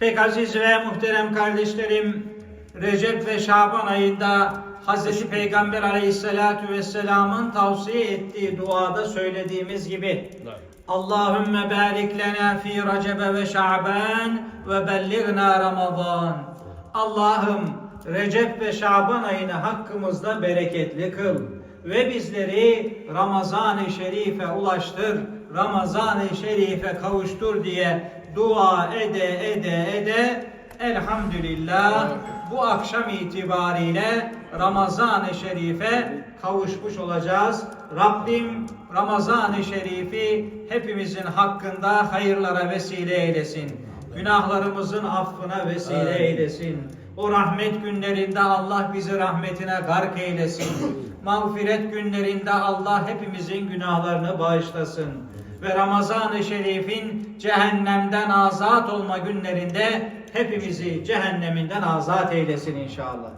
Pek aziz ve muhterem kardeşlerim, Recep ve Şaban ayında Hz. Peygamber aleyhissalatu vesselamın tavsiye ettiği duada söylediğimiz gibi Allahümme barik lena fi Recebe ve Şaban ve belligna Ramazan. Allah'ım Recep ve Şaban ayını hakkımızda bereketli kıl ve bizleri Ramazan-ı Şerif'e ulaştır, Ramazan-ı Şerif'e kavuştur diye dua ede ede ede elhamdülillah bu akşam itibariyle Ramazan-ı Şerif'e kavuşmuş olacağız. Rabbim Ramazan-ı Şerif'i hepimizin hakkında hayırlara vesile eylesin. Günahlarımızın affına vesile eylesin. O rahmet günlerinde Allah bizi rahmetine gark eylesin. Mağfiret günlerinde Allah hepimizin günahlarını bağışlasın. Ve Ramazan-ı Şerif'in cehennemden azat olma günlerinde hepimizi cehenneminden azat eylesin inşallah.